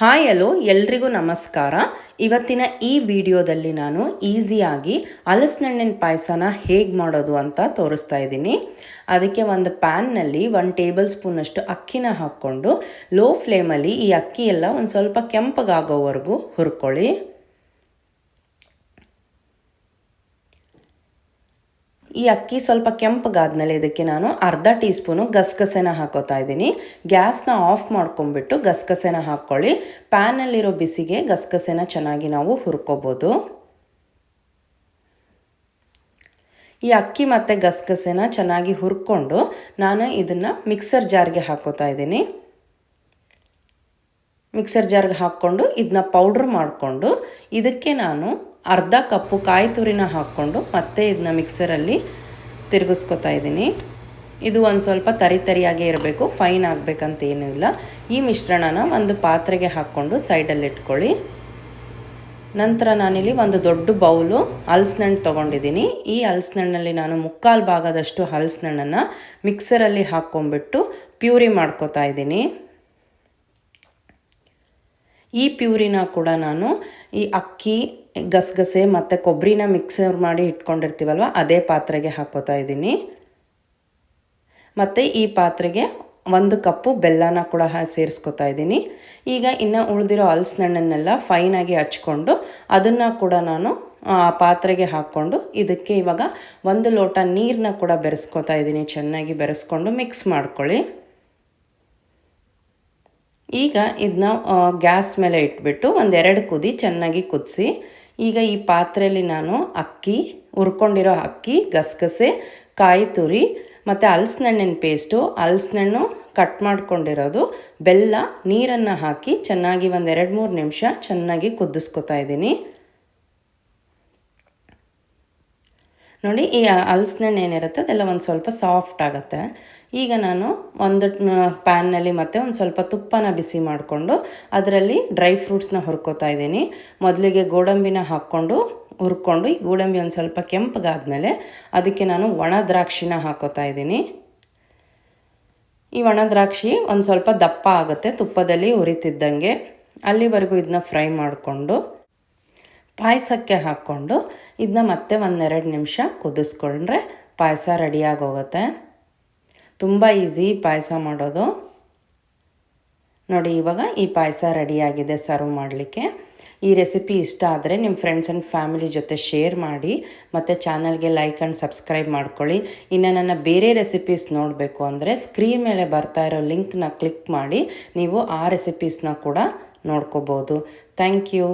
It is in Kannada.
ಹಾಯ್, ಹಲೋ, ಎಲ್ರಿಗೂ ನಮಸ್ಕಾರ. ಇವತ್ತಿನ ಈ ವಿಡಿಯೋದಲ್ಲಿ ನಾನು ಈಸಿಯಾಗಿ ಹಲಸಿನಣ್ಣಿನ ಪಾಯಸನ ಹೇಗೆ ಮಾಡೋದು ಅಂತ ತೋರಿಸ್ತಾ ಇದ್ದೀನಿ. ಅದಕ್ಕೆ ಒಂದು ಪ್ಯಾನ್ನಲ್ಲಿ ಒಂದು ಟೇಬಲ್ ಸ್ಪೂನಷ್ಟು ಅಕ್ಕಿನ ಹಾಕ್ಕೊಂಡು ಲೋ ಫ್ಲೇಮಲ್ಲಿ ಈ ಅಕ್ಕಿ ಎಲ್ಲ ಒಂದು ಸ್ವಲ್ಪ ಕೆಂಪಗಾಗೋವರೆಗೂ ಹುರ್ಕೊಳ್ಳಿ. ಈ ಅಕ್ಕಿ ಸ್ವಲ್ಪ ಕೆಂಪಗಾದ್ಮೇಲೆ ಇದಕ್ಕೆ ನಾನು ಅರ್ಧ ಟೀ ಸ್ಪೂನು ಗಸಗಸೆನ ಹಾಕೋತಾ ಇದ್ದೀನಿ. ಗ್ಯಾಸ್ನ ಆಫ್ ಮಾಡ್ಕೊಂಬಿಟ್ಟು ಗಸಗಸೆನ ಹಾಕ್ಕೊಳ್ಳಿ. ಪ್ಯಾನಲ್ಲಿರೋ ಬಿಸಿಗೆ ಗಸಗಸೆನ ಚೆನ್ನಾಗಿ ನಾವು ಹುರ್ಕೋಬೋದು. ಈ ಅಕ್ಕಿ ಮತ್ತು ಗಸಗಸೆನ ಚೆನ್ನಾಗಿ ಹುರ್ಕೊಂಡು ನಾನು ಇದನ್ನು ಮಿಕ್ಸರ್ ಜಾರ್ಗೆ ಹಾಕೋತಾ ಇದ್ದೀನಿ. ಮಿಕ್ಸರ್ ಜಾರ್ಗೆ ಹಾಕ್ಕೊಂಡು ಇದನ್ನ ಪೌಡ್ರ್ ಮಾಡಿಕೊಂಡು ಇದಕ್ಕೆ ನಾನು ಅರ್ಧ ಕಪ್ಪು ಕಾಯಿ ತುರಿನ ಹಾಕ್ಕೊಂಡು ಮತ್ತೆ ಇದನ್ನ ಮಿಕ್ಸರಲ್ಲಿ ತಿರುಗಿಸ್ಕೊತಾ ಇದ್ದೀನಿ. ಇದು ಒಂದು ಸ್ವಲ್ಪ ತರಿ ತರಿಯಾಗೇ ಇರಬೇಕು, ಫೈನ್ ಆಗಬೇಕಂತ ಏನೂ ಇಲ್ಲ. ಈ ಮಿಶ್ರಣನ ಒಂದು ಪಾತ್ರೆಗೆ ಹಾಕ್ಕೊಂಡು ಸೈಡಲ್ಲಿ ಇಟ್ಕೊಳ್ಳಿ. ನಂತರ ನಾನಿಲ್ಲಿ ಒಂದು ದೊಡ್ಡ ಬೌಲು ಹಲಸಿನಣ್ಣು ತೊಗೊಂಡಿದ್ದೀನಿ. ಈ ಹಲಸಿನಣ್ಣಲ್ಲಿ ನಾನು ಮುಕ್ಕಾಲು ಭಾಗದಷ್ಟು ಹಲಸಿನಣ್ಣನ್ನು ಮಿಕ್ಸರಲ್ಲಿ ಹಾಕ್ಕೊಂಬಿಟ್ಟು ಪ್ಯೂರಿ ಮಾಡ್ಕೋತಾ ಇದ್ದೀನಿ. ಈ ಪ್ಯೂರಿನ ಕೂಡ ನಾನು ಈ ಅಕ್ಕಿ, ಗಸಗಸೆ ಮತ್ತು ಕೊಬ್ಬರಿನ ಮಿಕ್ಸರ್ ಮಾಡಿ ಇಟ್ಕೊಂಡಿರ್ತೀವಲ್ವ, ಅದೇ ಪಾತ್ರೆಗೆ ಹಾಕೋತಾ ಇದ್ದೀನಿ. ಮತ್ತು ಈ ಪಾತ್ರೆಗೆ ಒಂದು ಕಪ್ಪು ಬೆಲ್ಲನ ಕೂಡ ಸೇರಿಸ್ಕೊತಾ ಇದ್ದೀನಿ. ಈಗ ಇನ್ನು ಉಳಿದಿರೋ ಹಲಸಿನಣ್ಣನ್ನೆಲ್ಲ ಫೈನಾಗಿ ಹಚ್ಕೊಂಡು ಅದನ್ನು ಕೂಡ ನಾನು, ಆ, ಪಾತ್ರೆಗೆ ಹಾಕ್ಕೊಂಡು ಇದಕ್ಕೆ ಇವಾಗ ಒಂದು ಲೋಟ ನೀರನ್ನ ಕೂಡ ಬೆರೆಸ್ಕೊತಾ ಇದ್ದೀನಿ. ಚೆನ್ನಾಗಿ ಬೆರೆಸ್ಕೊಂಡು ಮಿಕ್ಸ್ ಮಾಡ್ಕೊಳ್ಳಿ. ಈಗ ಇದನ್ನ ಗ್ಯಾಸ್ ಮೇಲೆ ಇಟ್ಬಿಟ್ಟು ಒಂದೆರಡು ಕುದಿ ಚೆನ್ನಾಗಿ ಕುದಿಸಿ, ಈಗ ಈ ಪಾತ್ರೆಯಲ್ಲಿ ನಾನು ಅಕ್ಕಿ, ಹುರ್ಕೊಂಡಿರೋ ಅಕ್ಕಿ, ಗಸಗಸೆ, ಕಾಯಿ ತುರಿ, ಮತ್ತು ಹಲಸಿನಣ್ಣಿನ ಪೇಸ್ಟು ಹಲ್ಸಿನಣ್ಣು ಕಟ್ ಮಾಡ್ಕೊಂಡಿರೋದು, ಬೆಲ್ಲ, ನೀರನ್ನು ಹಾಕಿ ಚೆನ್ನಾಗಿ ಒಂದೆರಡು ಮೂರು ನಿಮಿಷ ಚೆನ್ನಾಗಿ ಕುದಿಸ್ಕೊತಾ ಇದ್ದೀನಿ. ನೋಡಿ ಈ ಹಲ್ಸಿನಣ್ಣು ಏನಿರುತ್ತೆ, ಅದೆಲ್ಲ ಒಂದು ಸ್ವಲ್ಪ ಸಾಫ್ಟ್ ಆಗುತ್ತೆ. ಈಗ ನಾನು ಒಂದು ಪ್ಯಾನ್ನಲ್ಲಿ ಮತ್ತೆ ಒಂದು ಸ್ವಲ್ಪ ತುಪ್ಪನ ಬಿಸಿ ಮಾಡಿಕೊಂಡು ಅದರಲ್ಲಿ ಡ್ರೈ ಫ್ರೂಟ್ಸ್ನ ಹುರ್ಕೋತಾ ಇದ್ದೀನಿ. ಮೊದಲಿಗೆ ಗೋಡಂಬಿನ ಹಾಕ್ಕೊಂಡು ಹುರ್ಕೊಂಡು, ಈ ಗೋಡಂಬಿ ಒಂದು ಸ್ವಲ್ಪ ಕೆಂಪಗಾದ್ಮೇಲೆ ಅದಕ್ಕೆ ನಾನು ಒಣ ದ್ರಾಕ್ಷಿನ ಹಾಕೋತಾ ಇದ್ದೀನಿ. ಈ ಒಣ ದ್ರಾಕ್ಷಿ ಒಂದು ಸ್ವಲ್ಪ ದಪ್ಪ ಆಗುತ್ತೆ, ತುಪ್ಪದಲ್ಲಿ ಹುರಿತಿದ್ದಂಗೆ. ಅಲ್ಲಿವರೆಗೂ ಇದನ್ನ ಫ್ರೈ ಮಾಡಿಕೊಂಡು ಪಾಯಸಕ್ಕೆ ಹಾಕ್ಕೊಂಡು ಇದನ್ನ ಮತ್ತೆ ಒಂದೆರಡು ನಿಮಿಷ ಕುದಿಸ್ಕೊಂಡ್ರೆ ಪಾಯಸ ರೆಡಿಯಾಗೋಗುತ್ತೆ. ತುಂಬ ಈಸಿ ಪಾಯಸ ಮಾಡೋದು. ನೋಡಿ, ಇವಾಗ ಈ ಪಾಯಸ ರೆಡಿಯಾಗಿದೆ ಸರ್ವ್ ಮಾಡಲಿಕ್ಕೆ. ಈ ರೆಸಿಪಿ ಇಷ್ಟ ಆದರೆ ನಿಮ್ಮ ಫ್ರೆಂಡ್ಸ್ ಆ್ಯಂಡ್ ಫ್ಯಾಮಿಲಿ ಜೊತೆ ಶೇರ್ ಮಾಡಿ, ಮತ್ತು ಚಾನಲ್ಗೆ ಲೈಕ್ ಆ್ಯಂಡ್ ಸಬ್ಸ್ಕ್ರೈಬ್ ಮಾಡ್ಕೊಳ್ಳಿ. ಇನ್ನು ನನ್ನ ಬೇರೆ ರೆಸಿಪೀಸ್ ನೋಡಬೇಕು ಅಂದರೆ ಸ್ಕ್ರೀನ್ ಮೇಲೆ ಬರ್ತಾ ಇರೋ ಲಿಂಕ್ನ ಕ್ಲಿಕ್ ಮಾಡಿ, ನೀವು ಆ ರೆಸಿಪೀಸ್ನ ಕೂಡ ನೋಡ್ಕೋಬೋದು. Thank you